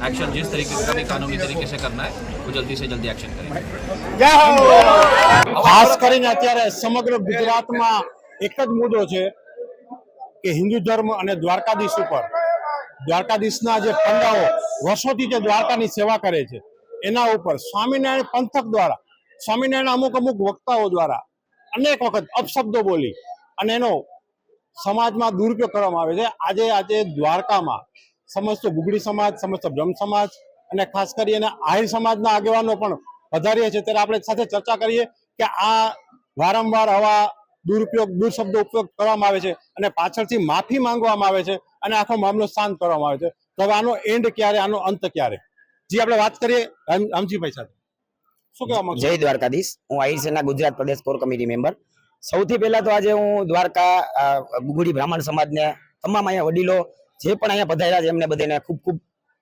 Action जिस तरीके का भी कानूनी तरीके से करना है वो जल्दी से जल्दी एक्शन करेंगे ખાસ કરીને અત્યારે સમગ્ર ગુજરાતમાં એક જ મુદ્દો છે કે હિન્દુ ધર્મ અને દ્વારકાધીશ ઉપર દ્વારકાધીશના જે પંડાઓ વર્ષોથી જે દ્વારકાની સેવા કરે છે એના ઉપર સ્વામિનારાયણ પંથક દ્વારા સ્વામિનારાયણ અમુક અમુક વક્તાઓ દ્વારા અનેક વખત અપશબ્દો બોલી અને એનો સમાજમાં દુરુપયોગ કરવામાં આવે છે આજે આજે દ્વારકામાં સમસ્ત ગુગડી સમાજ, સમસ્ત બ્રહ્મ સમાજ અને ખાસ કરીને આહિર સમાજના આગેવાનો પણ વધારીએ છે ત્યારે આપણે સાથે ચર્ચા કરીએ કે આ વારંવાર આવા દુરુપયોગ, દુર્શબ્દો ઉપયોગ કરવામાં આવે છે અને પાછળથી માફી માંગવામાં આવે છે અને આખો મામલો શાંત કરવામાં આવે છે. તો હવે આનો એન્ડ ક્યારે? આનો અંત ક્યારે? જી, આપણે વાત કરીએ રામ- રામજીભાઈ સાથે. શું કહેવા માંગુ જય દ્વારકાધીશ. હું આહિર સેના ગુજરાત પ્રદેશ કોર કમિટી મેમ્બર. સૌથી પહેલા તો આજે હું દ્વારકા ગુગુડી બ્રાહ્મણ સમાજને તમામ અહીંયા વડીલો જે પણ અહીંયા પધાર્યા છે, એમને બધાને ખૂબ ખૂબ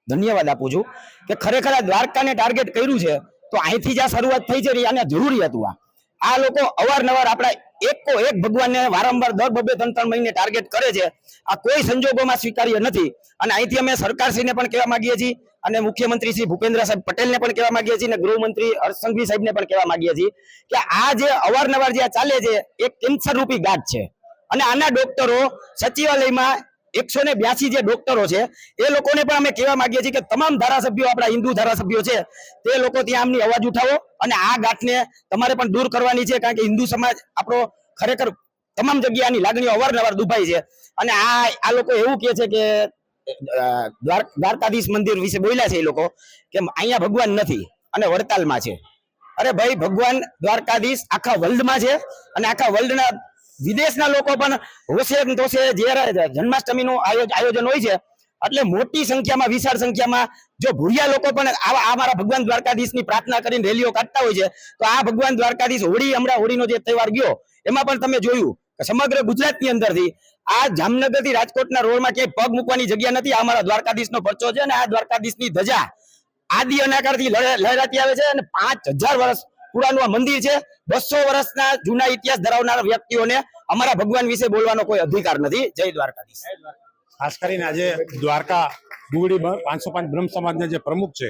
ધન્યવાદ આપું છું કે ખરેખર આ દ્વારકાને ટાર્ગેટ કર્યું છે, તો અહીંથી જ આ શરૂઆત થઈ છે આને જરૂરી હતું આ. આ લોકો અવારનવાર આપણા એકો એક ભગવાનને વારંવાર દર બબે ત્રણ ત્રણ મહિને ટાર્ગેટ કરે છે, આ કોઈ સંજોગોમાં સ્વીકાર્ય નથી. અને અહીંથી અમે સરકારશ્રીને પણ કહેવા માંગીએ છીએ, અને મુખ્યમંત્રી શ્રી ભૂપેન્દ્ર સાહેબ પટેલને પણ કહેવા માંગીએ છીએ, અને ગૃહમંત્રી હર્ષસંઘવી સાહેબને પણ કહેવા માંગીએ છીએ કે આ જે અવારનવાર જે ચાલે છે, એ કેન્સર રૂપી ગાંઠ છે. અને આના ડોક્ટરો સચિવાલયમાં એકસો ને બ્યાસી જે ડોક્ટરો છે, એ લોકોને પણ અમે કહેવા માંગીએ છીએ કે તમામ ધારાસભ્યો, આપણા હિન્દુ ધારાસભ્યો છે, તે લોકો ત્યાં આમની અવાજ ઉઠાવો અને આ ગાંઠને તમારે પણ દૂર કરવાની છે, કારણ કે હિન્દુ સમાજ આપણો ખરેખર તમામ જગ્યાની લાગણીઓ અવારનવાર દુભાઈ છે. અને આ આ લોકો એવું કહે છે કે દ્વાર- દ્વારકાધીશ મંદિર વિશે બોલ્યા છે એ લોકો, કે અહીંયા ભગવાન નથી અને વડતાલમાં છે. અરે ભાઈ, ભગવાન દ્વારકાધીશ આખા વર્લ્ડમાં છે અને આખા વર્લ્ડના વિદેશના લોકો પણ હોશે તોશે જ્યારે જન્માષ્ટમીનું આયોજ- આયોજન હોય છે, એટલે મોટી સંખ્યામાં, વિશાળ સંખ્યામાં જો ભૂરિયા લોકો પણ આવા, આ મારા ભગવાન દ્વારકાધીશની પ્રાર્થના કરીને રેલીઓ કાઢતા હોય છે, તો આ ભગવાન દ્વારકાધીશ હોળી, હમણાં હોળીનો જે તહેવાર ગયો, એમાં પણ તમે જોયું સમગ્ર ગુજરાતની અંદરથી આ જામનગરથી રાજકોટના રોડમાં ક્યાંય પગ મૂકવાની જગ્યા નથી, આ અમારા દ્વારકાધીશનો પરચો છે અને આ દ્વારકાધીશની ધજા આદિ અનાકારથી લહે- લહેરાતી આવે છે અને પાંચ હજાર વર્ષ પુરાનું આ મંદિર છે. બસો વર્ષના જૂના ઇતિહાસ ધરાવનાર વ્યક્તિઓને અમારા ભગવાન વિશે બોલવાનો કોઈ અધિકાર નથી. જય દ્વારકાધીશ. ખાસ કરીને આજે દ્વારકા ડુંગળી પાંચસો પાંચ બ્રહ્મ સમાજના જે પ્રમુખ છે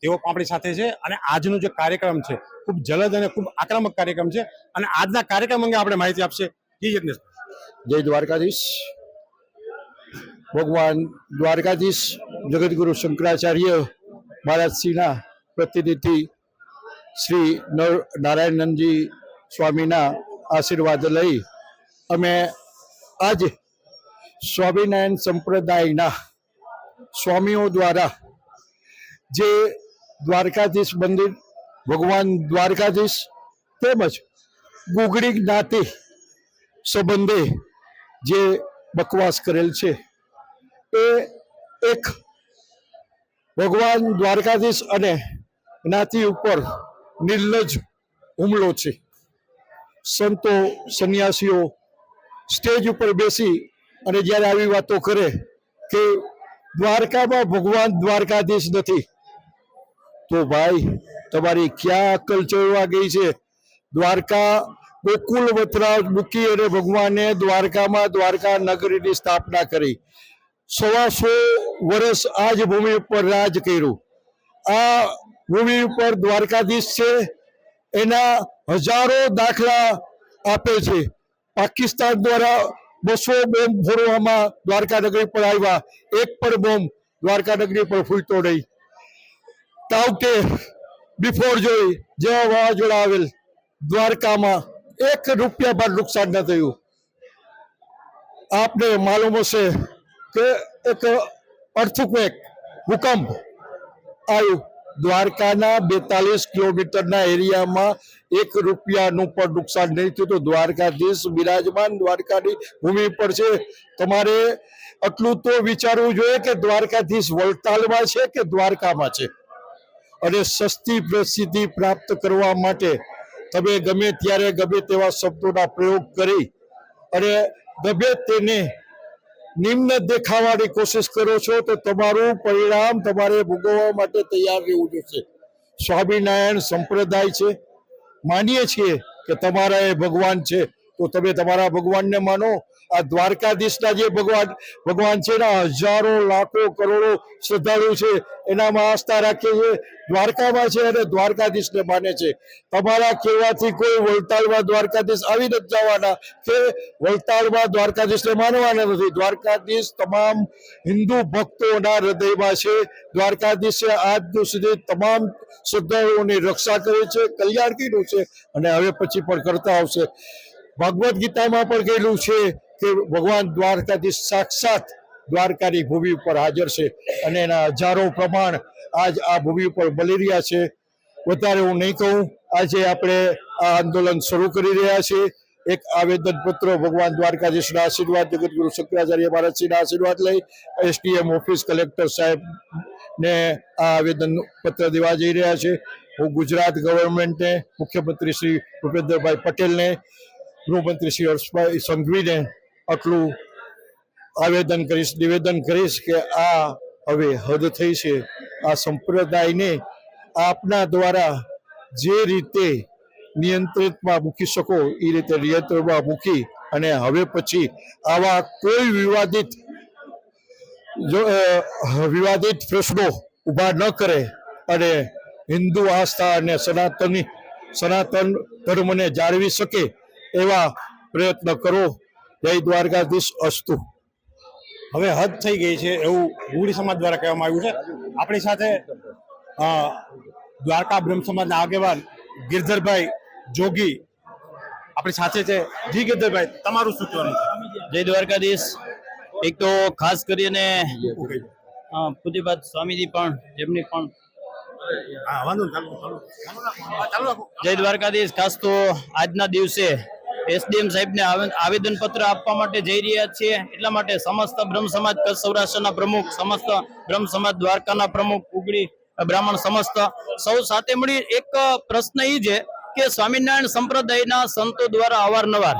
તેઓ પણ આપણી સાથે છે અને આજનો જે કાર્યક્રમ છે ખૂબ જલદ અને ખૂબ આક્રમક કાર્યક્રમ છે અને આજના કાર્યક્રમ અંગે આપણે માહિતી આપશે. જય દ્વારકાધીશ. ભગવાન દ્વારકાધીશ જગતગુરુ શંકરાચાર્ય મહારાજશ્રીના પ્રતિનિધિ શ્રી નર નારાયણનંદજી સ્વામીના આશીર્વાદ લઈ અમે આજે સ્વામિનારાયણ સંપ્રદાયના સ્વામીઓ દ્વારા જે દ્વારકાધીશ મંદિર, ભગવાન દ્વારકાધીશ તેમજ ગુગડી જ્ઞાતિ સંબંધે જે બકવાસ કરેલ છે, એ એક ભગવાન દ્વારકાધીશ અને જ્ઞાતિ ઉપર નિર્લજ હુમલો છે. સંતો સંન્યાસીઓ સ્ટેજ ઉપર બેસી અને જ્યારે આવી વાતો કરે કે દ્વારકામાં ભગવાન દ્વારકાધીશ નથી, તો ભાઈ તમારી ક્યાં અક્કલ ચડવા ગઈ છે? દ્વારકા ગોકુલ વતરા મૂકી અને ભગવાને દ્વારકામાં દ્વારકા નગરીની સ્થાપના કરી. સવાસો વર્ષ આ જ ભૂમિ ઉપર રાજ કર્યું. આ ભૂમિ ઉપર દ્વારકાધીશ છે. એના હજારો દાખલા આપે છે. પાકિસ્તાન દ્વારા બસો બોમ્બ ફોડવામાં દ્વારકા નગરી પર આવ્યા. એક પણ બોમ્બ દ્વારકા નગરી પર ફૂટતો નહીં. તાવતે બિફોર જોઈ જેવા વાવાઝોડા આવેલ દ્વારકામાં એક રૂપિયા પર નુકસાન ન થયું. આપને માલુમ હશે કે એક અર્થક્વેક ભૂકંપ આવ્યું. દ્વારકાના બેતાલીસ કિલોમીટરના એરિયામાં એક રૂપિયાનું પણ નુકસાન નહીં થયું તો દ્વારકાધીશ બિરાજમાન દ્વારકાની ભૂમિ પર છે. તમારે આટલું તો વિચારવું જોઈએ કે દ્વારકાધીશ વલતાલમાં છે કે દ્વારકામાં છે? અને સસ્તી પ્રસિદ્ધિ પ્રાપ્ત કરવા માટે તમે ગમે ત્યારે ગમે તેવા શબ્દોના પ્રયોગ કરી અને ગમે તેને નિમ્ન દેખાવાની કોશિશ કરો છો તો તમારું પરિણામ તમારે ભોગવવા માટે તૈયાર રહેવું જોઈએ સ્વામિનારાયણ સંપ્રદાય છે. માનીએ છીએ કે તમારા એ ભગવાન છે. તો તમે તમારા ભગવાનને માનો. આ દ્વારકાધીશના જે ભગવાન ભગવાન છે એના હજારો, લાખો, કરોડો શ્રદ્ધાળુ છે, એનામાં આસ્થા રાખે છે દ્વારકામાં છે અને દ્વારકાધીશને માને છે. તમારા કહેવાથી કોઈ વલતાડમાં દ્વારકાધીશ આવી નથી જવાના કે વલતાડમાં દ્વારકાધીશને માનવાના નથી. દ્વારકાધીશ તમામ હિન્દુ ભક્તોના હૃદયમાં છે. દ્વારકાધીશે આજ સુધી તમામ શ્રદ્ધાળુઓની રક્ષા કરી છે, કલ્યાણ કર્યું છે અને હવે પછી પણ કરતા આવશે. ભગવદ્ ગીતામાં પણ કહેલું છે કે ભગવાન દ્વારકાથી સાક્ષાત દ્વારકાની ભૂમિ ઉપર હાજર છે અને એના હજારો પ્રમાણ આજ આ ભૂમિ ઉપર બલી રહ્યા છે. વધારે હું નહીં કહું, આજે આપણે આ આંદોલન શરૂ કરી રહ્યા છીએ. એક આવેદન પત્ર ભગવાન દ્વારકાધીશના આશીર્વાદ, જગતગુરુ શંકરાચાર્ય મહારાજશ્રીના આશીર્વાદ લઈ એસડીએમ ઓફિસ કલેક્ટર સાહેબને આ આવેદન પત્ર દેવા જઈ રહ્યા છે. હું ગુજરાત ગવર્મેન્ટને, મુખ્યમંત્રી શ્રી ભૂપેન્દ્રભાઈ પટેલને, ગૃહમંત્રી શ્રી હર્ષભાઈ સંઘવીને આટલું આવેદન કરીશ, નિવેદન કરીશ કે આ હવે હદ થઈ છે. આ સંપ્રદાયને આપના દ્વારા જે રીતે નિયંત્રિતમાં મૂકી શકો, એ રીતે નિયંત્રણમાં મૂકી અને હવે પછી આવા કોઈ વિવાદિત વિવાદિત પ્રશ્નો ઊભા ન કરે અને હિન્દુ આસ્થા અને સનાતની, સનાતન ધર્મને જાળવી શકે એવા પ્રયત્ન કરો. જય દ્વારકાધીશ અસ્તુ. હવે હદ થઈ ગઈ છે એવું ગુડી સમાજ દ્વારા કહેવામાં આવ્યું છે. આપણી સાથે દ્વારકા બ્રહ્મ સમાજના આગેવાન ગિરધરભાઈ જોગી આપણી સાથે છે. જી ગિરધરભાઈ તમારું સૂચવાનું જય દ્વારકાધીશ. એક તો ખાસ કરીને પૂજ્યપાદ સ્વામીજી પણ જેમની પણ. જય દ્વારકાધીશ. ખાસ તો આજના દિવસે એસડીએમ સાહેબને આવેદનપત્ર આપવા માટે જઈ રહ્યા છીએ. એટલા માટે સમસ્ત બ્રહ્મ સમાજ કચ્છ સૌરાષ્ટ્રના પ્રમુખ, સમસ્ત બ્રહ્મ સમાજ દ્વારકાના પ્રમુખ, ઉગડી, બ્રાહ્મણ સમસ્ત સૌ સાથે મળી એક પ્રશ્ન એ છે કે સ્વામિનારાયણ સંપ્રદાયના સંતો દ્વારા અવારનવાર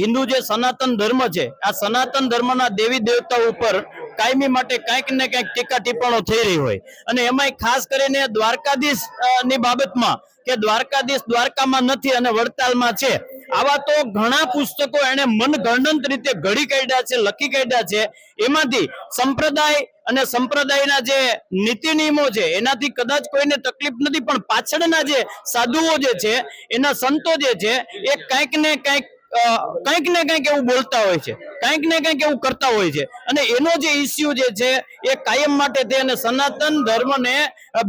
હિન્દુ જે સનાતન ધર્મ છે, આ સનાતન ધર્મના દેવી દેવતા ઉપર કાયમી માટે કંઈક ને કંઈક ટીકા ટિપ્પણો થઈ રહી હોય. અને એમાંય ખાસ કરીને દ્વારકાધીશની બાબતમાં કે દ્વારકાધીશ દ્વારકામાં નથી અને વડતાલમાં છે. આવા તો ઘણા પુસ્તકો એને મનગણંત રીતે ઘડી કાઢ્યા છે, લખી કાઢ્યા છે. એમાંથી સંપ્રદાય અને સંપ્રદાયના જે નીતિ નિયમો છે, એનાથી કદાચ કોઈને તકલીફ નથી, પણ પાછળના જે સાધુઓ જે છે, એના સંતો જે છે, એ કંઈક ને કંઈક કંઈક ને કંઈક એવું બોલતા હોય છે. કંઈક ને કંઈક એવું કરતા હોય છે. અને એનો જે ઇસ્યુ જે છે, એ કાયમ માટે તે અને સનાતન ધર્મને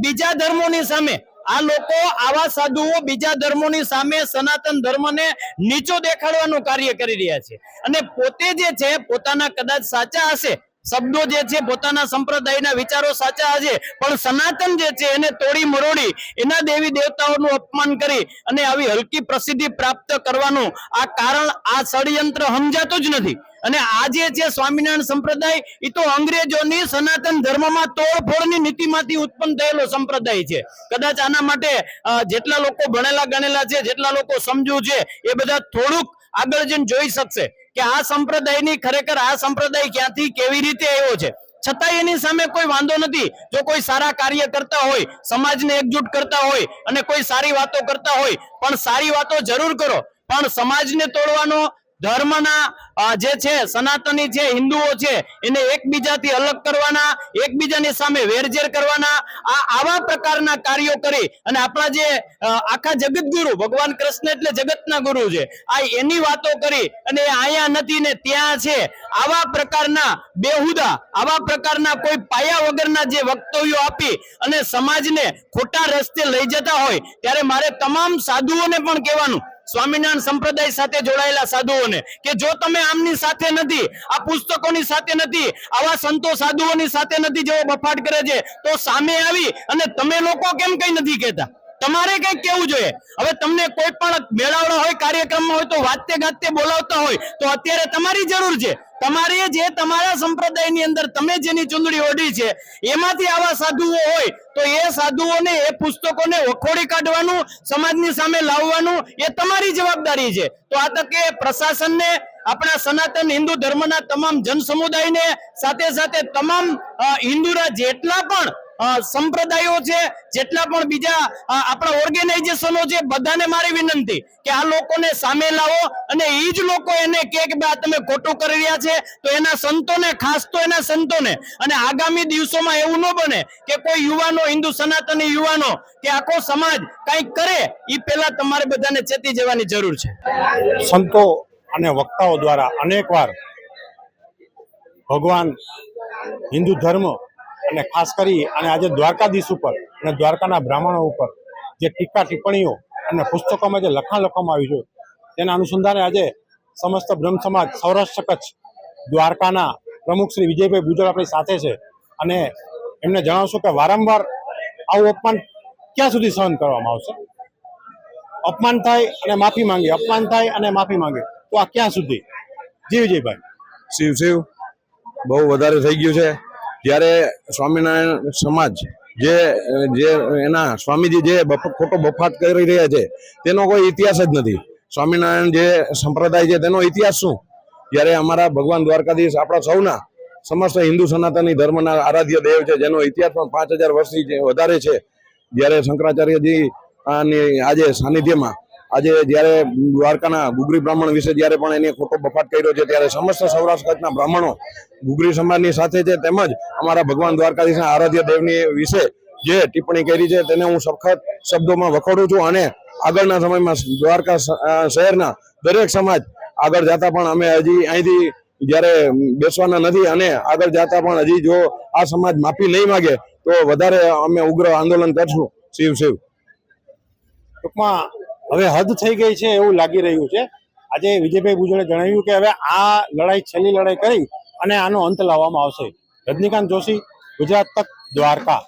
બીજા ધર્મોની સામે આ લોકો આવા સાધુઓ બીજા ધર્મોની સામે સનાતન ધર્મને નીચો દેખાડવાનું કાર્ય કરી રહ્યા છે. અને પોતે જે છે, પોતાના કદાચ સાચા હશે, શબ્દો જે છે, પોતાના સંપ્રદાયના વિચારો સાચા હશે, પણ સનાતન જે છે, એને તોડી મરોડી, એના દેવી દેવતાઓનું અપમાન કરી અને આવી હલકી પ્રસિદ્ધિ પ્રાપ્ત કરવાનું આ કારણ, આ ષડયંત્ર સમજાતું જ નથી. અને આજે જે સ્વામિનારાયણ સંપ્રદાય એ તો અંગ્રેજોની સનાતન ધર્મમાં તોડફોડની નીતિમાંથી ઉત્પન્ન થયેલો સંપ્રદાય છે. કદાચ આના માટે જેટલા લોકો ભણેલા ગણેલા છે, જેટલા લોકો સમજુ છે, એ બધા થોડુંક આગળ જઈને જોઈ શકશે કે આ સંપ્રદાયની ખરેખર આ સંપ્રદાય ક્યાંથી કેવી રીતે આવ્યો છે. છતાં એની સામે કોઈ વાંધો નથી. જો કોઈ સારા કાર્ય કરતા હોય, સમાજને એકજૂટ કરતા હોય અને કોઈ સારી વાતો કરતા હોય, પણ સારી વાતો જરૂર કરો. પણ સમાજને તોડવાનો ધર્મના જે છે, સનાતની છે હિન્દુઓ છે, એને એકબીજાથી અલગ કરવાના, એકબીજાની સામે વેરઝેર કરવાના, આ આવા પ્રકારના કાર્યો કરી અને આપણા જે આખા જગતગુરુ, ભગવાન કૃષ્ણ એટલે જગતના ગુરુ છે, આ એની વાતો કરી અને એ અહીંયા નથી ને ત્યાં છે, આવા પ્રકારના બેહુદા, આવા પ્રકારના કોઈ પાયા વગરના જે વક્તવ્યો આપી અને સમાજને ખોટા રસ્તે લઈ જતા હોય, ત્યારે મારે તમામ સાધુઓને પણ કહેવાનું સ્વામિનારાયણ સંપ્રદાય સાથે જોડાયેલા સાધુઓને કે જો તમે આમની સાથે નથી, આ પુસ્તકોની સાથે નથી, આવા સંતો સાધુઓની સાથે નથી જેઓ બફાટ કરે છે, તો સામે આવી અને તમે લોકો કેમ કઈ નથી કહેતા? તમારે કઈ કેવું જોઈએ. હવે તમને કોઈ પણ મેળાવડો હોય, કાર્યક્રમમાં હોય, તો વાતે ગાતે બોલાવતા હોય, તો અત્યારે તમારી જરૂર છે. તમારે જે તમારા સંપ્રદાયની અંદર તમે જેની ચુંદડી ઓઢી છે, એમાંથી આવા સાધુઓ હોય, તો એ સાધુઓને, એ પુસ્તકોને વખોડી કાઢવાનું, સમાજની સામે લાવવાનું, એ તમારી જવાબદારી છે. તો આ તકે પ્રશાસનને, આપણા સનાતન હિન્દુ ધર્મના તમામ જન સમુદાયને સાથે સાથે તમામ હિન્દુના જેટલા પણ સંપ્રદાયો છે, જેટલા પણ બીજા આપણા ઓર્ગેનાઇઝેશનો છે, બધાને મારી વિનંતી કે આ લોકોને સામે લાવો અને એ જ લોકો એને કે આ તમે ખોટું કરી રહ્યા છે. તો એના સંતોને, ખાસ તો એના સંતોને, અને આગામી દિવસોમાં એવું ન બને કે કોઈ યુવાનો, હિન્દુ સનાતની યુવાનો, કે આખો સમાજ કંઈક કરે એ પહેલા તમારે બધાને ચેતી જવાની જરૂર છે. સંતો અને વક્તાઓ દ્વારા અનેકવાર ભગવાન હિન્દુ ધર્મ અને ખાસ કરી અને આજે દ્વારકાધીશ ઉપર અને દ્વારકાના બ્રાહ્મણો ઉપર જે ટીકા ટિપ્પણીઓ અને પુસ્તકોમાં જે લખાણ લખવામાં આવ્યું છે, તેના અનુસંધાને આજે સમસ્ત બ્રહ્મ સમાજ, સૌરાષ્ટ્ર કચ્છ, દ્વારકાના પ્રમુખ શ્રી વિજયભાઈ ગુજર આપણી સાથે છે. અને એમને જણાવશું કે વારંવાર આવું અપમાન ક્યાં સુધી સહન કરવામાં આવશે? અપમાન થાય અને માફી માંગે, અપમાન થાય અને માફી માંગે, તો આ ક્યાં સુધી? જી વિજયભાઈ. શિવ શિવ. બહુ વધારે થઈ ગયું છે. જ્યારે સ્વામિનારાયણ સમાજ જે જે એના સ્વામીજી જે ખોટો બફાટ કરી રહ્યા છે, તેનો કોઈ ઇતિહાસ જ નથી. સ્વામિનારાયણ જે સંપ્રદાય છે, તેનો ઇતિહાસ શું? જ્યારે અમારા ભગવાન દ્વારકાધીશ આપણા સૌના, સમસ્ત હિન્દુ સનાતની ધર્મના આરાધ્ય દેવ છે, જેનો ઇતિહાસ પણ પાંચ હજાર વર્ષથી વધારે છે, જ્યારે શંકરાચાર્યજી આની આજે સાનિધ્યમાં આજે જ્યારે દ્વારકાના ગુગરી બ્રાહ્મણ વિશે જ્યારે પણ એને ખોટો બફાટ કર્યો છે, ત્યારે સમસ્ત સૌરાષ્ટ્ર કચ્છના બ્રાહ્મણો ગુગરી સમાજની સાથે છે, તેમજ અમારા ભગવાન દ્વારકાધીશના આરાધ્ય દેવની વિશે જે ટિપ્પણી કરી છે, તેને હું સખત શબ્દોમાં વખોડું છું અને આગળના સમયમાં દ્વારકા શહેરના દરેક સમાજ આગળ જતા પણ અમે હજી અહીંથી જ્યારે બેસવાના નથી અને આગળ જતા પણ હજી જો આ સમાજ માફી નહીં માગે, તો વધારે અમે ઉગ્ર આંદોલન કરશું. શિવ શિવ. ટૂંકમાં હવે હદ થઈ ગઈ છે એવું લાગી રહ્યું છે. આજે વિજયભાઈ ભુજણે જણાવ્યું કે હવે આ લડાઈ છેલ્લી લડાઈ કરી અને આનો અંત લાવવામાં આવશે. રજનીકાંત જોશી, ગુજરાત તક દ્વારકા.